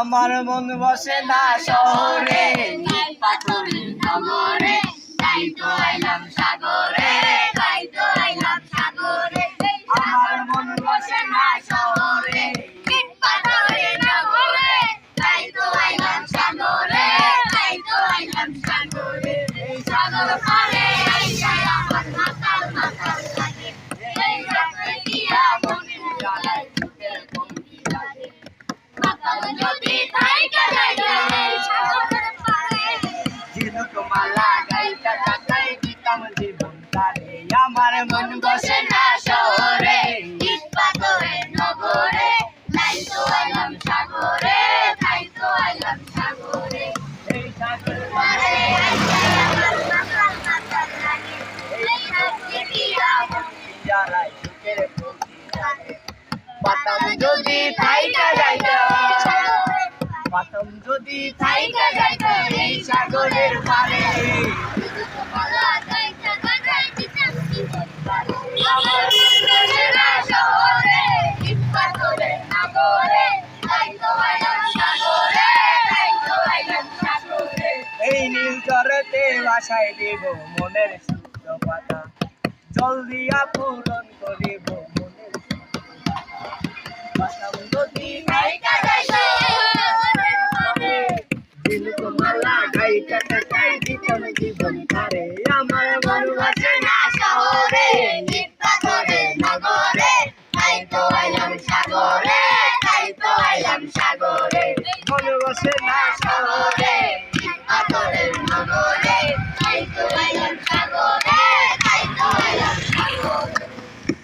আমার মন বসে না শহরে। পাথরের নগরে তাই তো এলাম সাগরে। আমার মন বসে না শহরে। ইট নগরে তাই তো আইলাম সাগরে তাই তো আইলাম সাগরে। এই সাগর পারে আমার মাতাল মাতাল লাগে এই রাতে দিয়া মনের জ্বালায় চোখের কমতি পাতাম যদি থাইকা যাইত যদি থাইকা যাইত এই সাগরের পারে। এই নীল জরেতে বাসায় দিব মনের সুপ্ত পাতা। জল দিয়া পূরণ করিব parei.